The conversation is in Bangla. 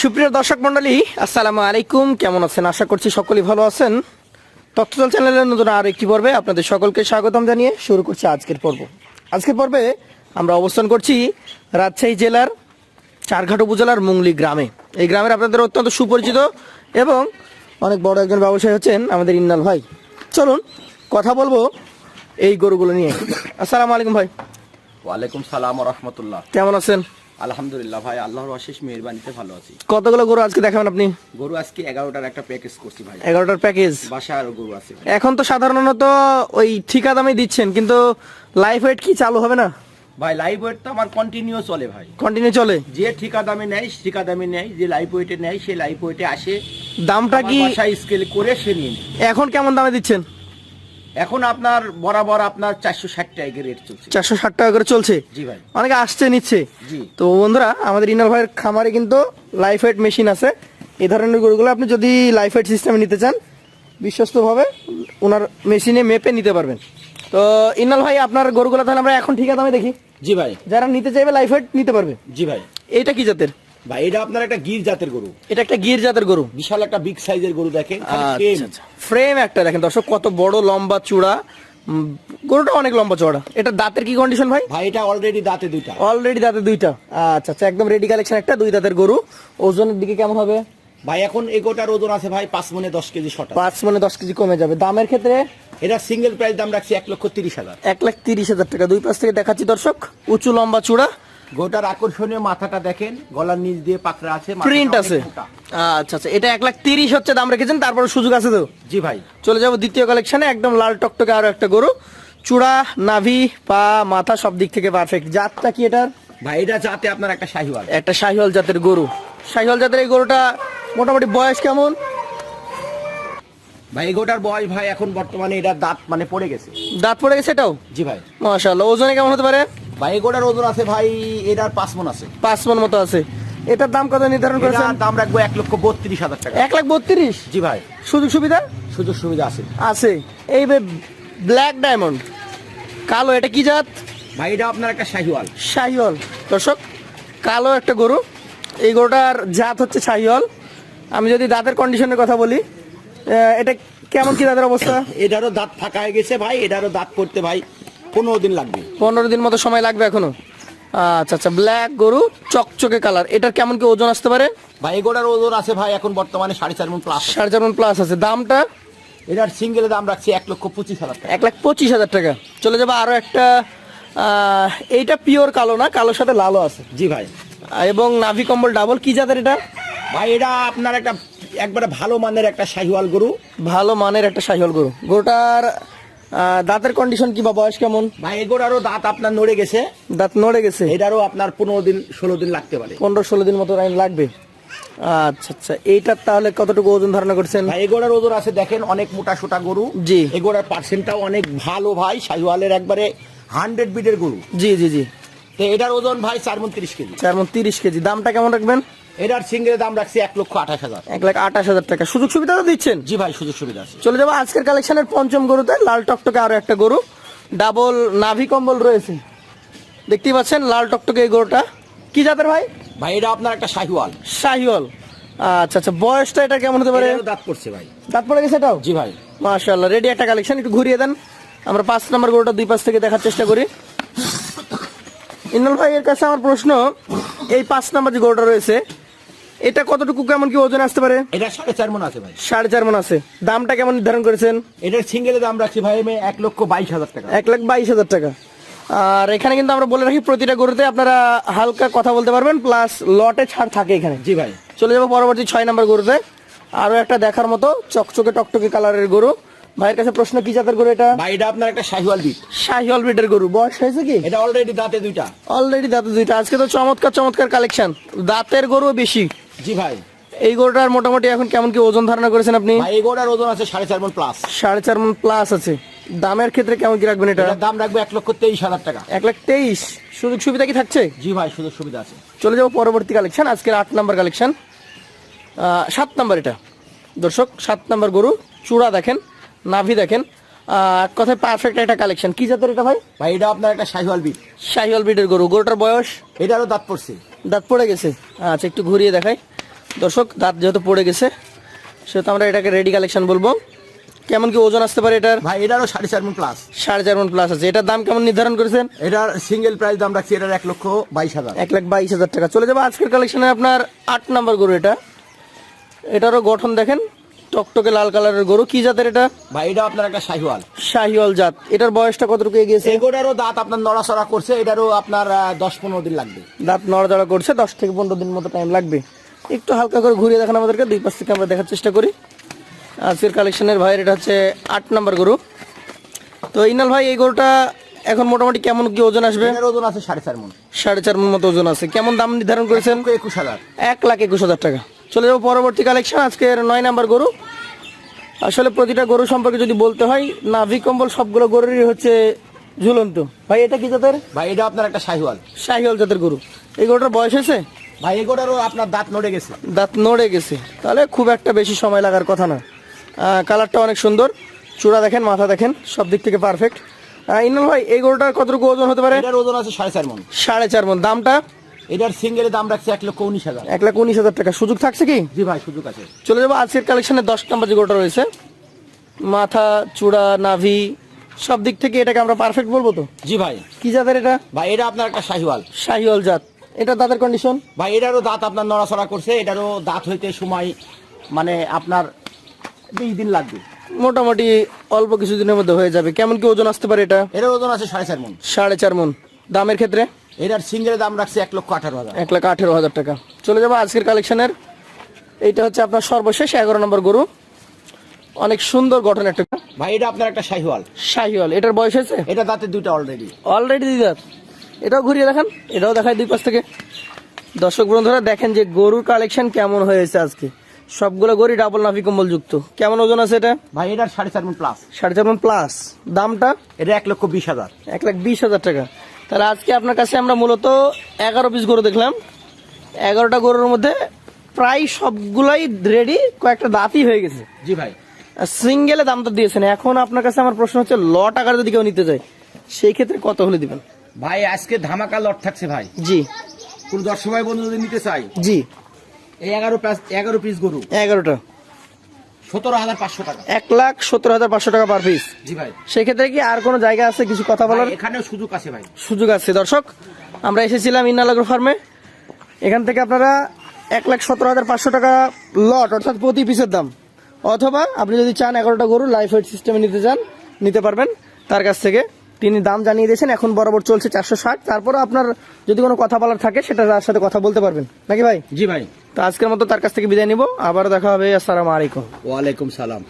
সুপ্রিয় দর্শক মন্ডলী আসসালামু আলাইকুম। কেমন আছেন? আশা করছি সকলেই ভালো আছেন। তথ্যদল চ্যানেলের নতুন আর একটি পর্বে আপনাদের সকলকে স্বাগতম জানিয়ে শুরু করছি আজকের পর্ব। আজকের পর্বে আমরা অবস্থান করছি রাজশাহী জেলার চারঘাট উপজেলার মুংলি গ্রামে। এই গ্রামের আপনাদের অত্যন্ত সুপরিচিত এবং অনেক বড় একজন ব্যবসায়ী হচ্ছেন আমাদের ইন্নাল ভাই। চলুন কথা বলব এই গরুগুলো নিয়ে। আসসালামু আলাইকুম ভাই। ওয়ালাইকুম সালাম রহমতুল্লাহ। কেমন আছেন? আলহামদুলিল্লাহ ভাই আল্লাহর অশেষ মেহরবানিতে ভালো আছি। কতগুলো গরু আজকে দেখাবেন আপনি? গরু আজকে এগারোটার একটা প্যাকেজ করছি ভাই। এগারোটার প্যাকেজ বাসায় আরও গরু আছে এখন তো সাধারণত ওই ঠিকা দামে দিচ্ছেন কিন্তু লাইফ ওয়েট কি চালু হবে না? ভাই লাইভ ওয়েট তো আমার কন্টিনিউ চলে ভাই। কন্টিনিউ চলে? যে ঠিকা দামে নেয় ঠিকা দামে নেয় যে লাইভ ওয়েটে নেয় সে লাইভ ওয়েটে আসে। দামটা কি স্কেল করে সে নিয়ে। এখন কেমন দামে দিচ্ছেন? এখন আপনার বরাবর আপনার চারশো ষাট টাকা রেট চলছে। চারশো ষাট টাকা করে চলছে? জি ভাই। অনেকে আসছে নিচ্ছে। জি। তো বন্ধুরা আমাদের ইনাল ভাইয়ের খামারে কিন্তু লাইফ ওয়েট মেশিন আছে। এই ধরনের গরুগুলো আপনি যদি লাইফ ওয়েট সিস্টেমে নিতে চান বিশ্বস্তভাবে ওনার মেশিনে মেপে নিতে পারবেন। তো ইনাল ভাই আপনার গরুগুলো তাহলে আমরা এখন ঠিকা দামে দেখি। জি ভাই। যারা নিতে চাইবে লাইফ ওয়েট নিতে পারবে। জি ভাই। এইটা কি জাতের? ভাই এটা আপনার একটা গির জাতের গরু। এটা একটা গির জাতের গরু। বিশাল একটা বিগ সাইজের গরু দেখেন আচ্ছা ফ্রেম একটা দেখেন দর্শক কত বড় লম্বা চূড়া। গরুটা অনেক লম্বা চড়া এটা দাঁতের কি কন্ডিশন ভাই? ভাই এটা অলরেডি দাঁতে দুইটা। অলরেডি দাঁতে দুইটা। আচ্ছা আচ্ছা একদম রেডি কালেকশন একটা দুই দাঁতের গরু। ওজনের দিকে কেমন হবে? ভাই এখন এগোটার ওজন আছে ভাই পাঁচ মনে দশ কেজি শটা পাঁচ মানে দশ কেজি কমে যাবে। দামের ক্ষেত্রে? এটা সিঙ্গেল প্রাইস দাম রাখছি এক লক্ষ তিরিশ হাজার। এক লাখ তিরিশ হাজার টাকা। দুই পাশ থেকে দেখাচ্ছি দর্শক উঁচু লম্বা চূড়া। গোটার আকর্ষণীয় মাথাটা দেখেন গলার নিচ দিয়ে পাকড়া আছে প্রিন্ট আছে। আচ্ছা আচ্ছা এটা এক লাখ তিরিশ হচ্ছে দাম রেখেছেন তারপরে সুযোগ আছে তো? জি ভাই। চলে যাব দ্বিতীয় কালেকশনে একদম লাল টকটকে আরও একটা গরু। চূড়া নাভি পা মাথা সব দিক থেকে পারফেক্ট জাতটা কি এটার? ভাই এটা জাতে আপনার একটা শাহিওয়াল। একটা শাহিওয়াল জাতের গরু। শাহিওয়াল জাতের এই গরুটা মোটামুটি বয়স কেমন? ভাই গোটার বয়স ভাই এখন বর্তমানে এটা দাঁত মানে পড়ে গেছে। দাঁত পড়ে গেছে এটাও? জি ভাই। মাশাআল্লাহ ওজনে কেমন হতে পারে? ভাই এগোটার ওজন আছে ভাই এটার পাঁচ মন আছে। পাঁচ মন মতো আছে। এটার দাম কত নির্ধারণ করেছেন? দাম রাখব এক লক্ষ বত্রিশ হাজার টাকা। এক লাখ বত্রিশ? জি ভাই। সুযোগ সুবিধা? সুযোগ সুবিধা আছে। আছে। এই ব্ল্যাক ডায়মন্ড কালো এটা কি জাত? ভাই এটা আপনার একটা শাহিওয়াল। শাহিওয়াল। দর্শক কালো একটা গরু। এই গরুটার জাত হচ্ছে শাহিওয়াল। আমি যদি দাঁতের কন্ডিশনের কথা বলি এটা কেমন কি দাঁতের অবস্থা? এটারও দাঁত ফাঁকা হয়ে গেছে ভাই এটারও দাঁত পড়তে ভাই। পনেরো দিন লাগবে। পনেরো দিন মতো সময় লাগবে এখনও? আচ্ছা আচ্ছা ব্ল্যাক গরু চকচকে কালার এটার কেমন কি ওজন আসতে পারে? ভাই এগোটার ওজন আছে ভাই এখন বর্তমানে সাড়ে চার মন প্লাস সাড়ে চার প্লাস আছে। দামটা? এটার সিঙ্গেলের দাম রাখছি এক লক্ষ পঁচিশ হাজার টাকা। এক লাখ পঁচিশ হাজার টাকা। চলে যাবে আরও একটা এইটা পিওর কালো না? কালোর সাথে লালও আছে। জি ভাই। এবং নাভি কম্বল ডাবল কি জাতের এটা? ভাই এটা আপনার একটা একবারে ভালো মানের একটা শাহিওয়াল গরু। ভালো মানের একটা শাহিওয়াল গরু। গরুটার দাঁতের কন্ডিশন কি বা বয়স কেমন? ভাই এগোটারও দাঁত আপনার নড়ে গেছে। দাঁত নড়ে গেছে? এটারও আপনার পনেরো দিন ষোলো দিন লাগতে পারে। পনেরো ষোলো দিন মতো টাইম লাগবে? আচ্ছা আচ্ছা এইটার তাহলে কতটুকু ওজন ধারণা করছেন? ভাই এগোড়ার ওজন আছে দেখেন অনেক মোটা সোটা গরু। জি। এগোড়ার পার্সেন্টটাও অনেক ভালো ভাই শাহিওয়ালের একবারে হান্ড্রেড বিটের গরু। জি জি জি। তো এটার ওজন ভাই চার মন তিরিশ কেজি। চার মন তিরিশ কেজি। দামটা কেমন রাখবেন? এটার সিঙ্গেলের দাম রাখছি এক লক্ষ আঠাশ হাজার। এক লাখ আঠাশ হাজার টাকা। সুযোগ সুবিধা তো দিচ্ছেন? জি ভাই সুযোগ সুবিধা আছে। চলে যাব আজকের কালেকশনের পঞ্চম গরুতে। লাল টকটকে আরও একটা গরু। ডাবল নাভি কম্বল রয়েছে। দেখতেই পাচ্ছেন লাল টকটকে এই গরুটা। কি জাতের ভাই? ভাই এটা আপনার একটা শাহিওয়াল। শাহিওয়াল। আচ্ছা আচ্ছা বয়সটা এটা কেমন হতে পারে? দাঁত পড়ছে ভাই। দাঁত পড়ে গেছে এটাও? জি ভাই। মাশাআল্লাহ রেডি একটা কালেকশন একটু ঘুরিয়ে দেন। আমরা পাঁচ নম্বর গরুটা দুই পাশ থেকে দেখার চেষ্টা করি। ইন্নল ভাই এর কাছে আমার প্রশ্ন এই পাঁচ নাম্বার যে গরুটা রয়েছে এটা কতটুকু কেমন কি ওজন আসতে পারে? এটা সাড়ে চার মন আছে ভাই। সাড়ে চার মন আছে। দামটা কেমন নির্ধারণ করেছেন? এটার সিঙ্গেলের দাম রাখছি ভাই আমি এক লক্ষ বাইশ হাজার টাকা। এক লাখ বাইশ হাজার টাকা। আর এখানে কিন্তু আমরা বলে রাখি প্রতিটা গরুতে আপনারা হালকা কথা বলতে পারবেন প্লাস লটে ছাড় থাকে এখানে। জি ভাই। চলে যাব পরবর্তী ছয় নম্বর গরুতে। আরও একটা দেখার মতো চকচকে টকটকে কালারের গরু। ভাইয়ের কাছে প্রশ্ন কি জাতের গরু এটা? ভাই এটা আপনার একটা শাহিওয়াল বিট। শাহিওয়াল ব্রিডের গরু। বয়স হয়েছে কি? এটা অলরেডি দাঁতে দুইটা। অলরেডি দাঁতে দুইটা। আজকে তো চমৎকার চমৎকার কালেকশন দাঁতের গরু বেশি। জি ভাই। এই গরুটার মোটামুটি এখন কেমন কি ওজন ধারণা করেছেন আপনি? ভাই এগোটার ওজন আছে সাড়ে চার মন প্লাস সাড়ে চার মন প্লাস আছে। দামের ক্ষেত্রে কেমন কি রাখবেন এটা? দাম রাখব এক লক্ষ তেইশ হাজার টাকা। এক লাখ তেইশ। সুযোগ সুবিধা কি থাকছে? জি ভাই সুযোগ সুবিধা আছে। চলে যাব পরবর্তী কালেকশন আজকের আট নাম্বার কালেকশন সাত নাম্বার এটা। দর্শক সাত নাম্বার গরু। চূড়া দেখেন। নাভি দেখেন। কথায় পারফেক্ট একটা কালেকশন কি জাতের এটা ভাই? ভাই এটা আপনার একটা শাহিওয়াল বিট। শাহিওয়াল ব্রিডের গরু। গরুটার বয়স? এটা এটারও দাঁত পড়ছে। দাঁত পড়ে গেছে? আচ্ছা একটু ঘুরিয়ে দেখাই। দর্শক দাঁত যেহেতু পড়ে গেছে সেহেতু আমরা এটাকে রেডি কালেকশন বলব। কেমন কি ওজন আসতে পারে এটার? ভাই এটারও সাড়ে চার মন প্লাস সাড়ে চার মন প্লাস আছে। এটার দাম কেমন নির্ধারণ করেছেন? এটার সিঙ্গেল প্রাইস দাম রাখছি এটার এক লক্ষ বাইশ হাজার। এক লাখ বাইশ হাজার টাকা। চলে যাব আজকের কালেকশনে আপনার আট নাম্বার গরু এটা। এটারও গঠন দেখেন। টকটকে লাল কালারের গরু। কি জাতের এটা? ভাই এটা আপনার একটা শাহিওয়াল। শাহিওয়াল জাত। এটার বয়সটা কতটুকু এগিয়েছে এগোটারও দাঁত আপনার নড়াচড়া করছে এটারও আপনার দশ পনেরো দিন লাগবে। দাঁত নড়াচড়া করছে দশ থেকে পনেরো দিন মতো টাইম লাগবে। একটু হালকা করে ঘুরিয়ে দেখান আমাদেরকে দুই পাশ থেকে আমরা দেখার চেষ্টা করি। আজকের কালেকশনের ভাইয়ের এটা হচ্ছে আট নাম্বার গরু। তো ইনাল ভাই এই গরুটা এখন মোটামুটি কেমন কি ওজন আসবে? ওজন আছে সাড়ে চার মন। সাড়ে চার মন মতো ওজন আছে। কেমন দাম নির্ধারণ করেছেন? একুশ হাজার। এক লাখ একুশ হাজার টাকা। চলে যাব পরবর্তী কালেকশন আজকের নয় নাম্বার গরু। আসলে প্রতিটা গরু সম্পর্কে যদি বলতে হয় নাভি কম্বল সবগুলো গরুরই হচ্ছে ঝুলন্ত। ভাই এটা কি জাতের? ভাই এটা আপনার একটা শাহিওয়াল। শাহিওয়াল জাতের গরু। এই গরুটার বয়স হয়েছে? ভাই এগোটারও আপনার দাঁত নড়ে গেছে। দাঁত নড়ে গেছে। তাহলে খুব একটা বেশি সময় লাগার কথা না। কালারটা অনেক সুন্দর। চূড়া দেখেন মাথা দেখেন সব দিক থেকে পারফেক্ট ইনাল ভাই এই গরুটার কতটুকু ওজন হতে পারে? এটার ওজন আছে সাড়ে চার মন। সাড়ে চার মন। দামটা? এটার সিঙ্গেলের দাম রাখছে এক লক্ষ উনিশ হাজার। এক লাখ উনিশ হাজার টাকা। সুযোগ থাকছে কি? জি ভাই সুযোগ আছে। চলে যাব আজকের কালেকশনে দশ নম্বর যে গরুটা রয়েছে মাথা চূড়া নাভি সব দিক থেকে এটাকে আমরা পারফেক্ট বলব তো? জি ভাই। কি জাতের এটা? ভাই এটা আপনার একটা শাহিওয়াল। শাহিওয়াল জাত। এটা দাঁতের কন্ডিশন ভাই এটারও দাঁত আপনার নড়াচড়া করছে এটারও দাঁত হইতে সময় মানে আপনার বিশ দিন লাগবে। মোটামুটি অল্প কিছুদিনের মধ্যে হয়ে যাবে। কেমন কি ওজন আসতে পারে এটা? এটার ওজন আছে সাড়ে চার মন। সাড়ে চার মন। দামের ক্ষেত্রে? এটার সিঙ্গেলের দাম রাখছে এক লক্ষ আঠারো হাজার। এক লাখ আঠেরো হাজার টাকা। চলে যাব আজকের কালেকশনের। এইটা হচ্ছে আপনার সর্বশেষ এগারো নম্বর গরু। অনেক সুন্দর গঠন একটা ভাই এটা আপনার একটা শাহিওয়াল। শাহিওয়াল। এটার বয়স হয়েছে? এটা দাঁতে দুইটা অলরেডি অলরেডি দিদার এটাও ঘুরিয়ে দেখান। এটাও দেখায় দুই পাশ থেকে। দর্শক বন্ধুরা দেখেন যে গরুর কালেকশন কেমন হয়েছে আজকে। সবগুলো গরু ডাবল নাভি কম্বল যুক্ত। কেমন ওজন আছে এটা? ভাই এটা সাড়ে চার মন প্লাস সাড়ে চার মণ প্লাস দামটা? এটা এক লক্ষ বিশ হাজার। এক লাখ বিশ হাজার টাকা। তাহলে আজকে আপনার কাছে আমরা মূলত এগারো পিস গরু দেখলাম। এগারোটা গরুর মধ্যে প্রায় সবগুলাই রেডি কয়েকটা দাঁতই হয়ে গেছে। জি ভাই। সিঙ্গেলে দাম তো দিয়েছেন। এখন আপনার কাছে আমার প্রশ্ন হচ্ছে ল টাকার যদি কেউ নিতে চায় সেই ক্ষেত্রে কত হলে দিবেন? ভাই আজকে ধামাকা লট থাকছে ভাই। জি। কোন দর্শক ভাই বন্ধু যদি নিতে চাই জি। এই এগারো এগারো পিস গরু। এগারোটা। সতেরো হাজার পাঁচশো টাকা। এক লাখ হাজার পাঁচশো টাকা পার পিস জি ভাই। সেক্ষেত্রে কি আর কোনো জায়গা আছে কিছু কথা বলার? এখানে সুযোগ আছে ভাই। সুযোগ আছে। দর্শক আমরা এসেছিলাম ইন্নালাগ্র ফার্মে। এখান থেকে আপনারা এক লাখ সতেরো হাজার পাঁচশো টাকা লট অর্থাৎ প্রতি পিসের দাম। অথবা আপনি যদি চান এগারোটা গরু লাইফ ওয়েট সিস্টেমে নিতে চান নিতে পারবেন তার কাছ থেকে। তিনি দাম জানিয়ে দিয়েছেন এখন বরাবর চলছে চারশো ষাট। তারপরে আপনার যদি কোনো কথা বলার থাকে সেটা তার সাথে কথা বলতে পারবেন। নাকি ভাই? জি ভাই। তো আজকের মতো তার কাছ থেকে বিদায় নিব। আবার দেখা হবে আসসালামু আলাইকুম। ওয়ালাইকুম সালাম।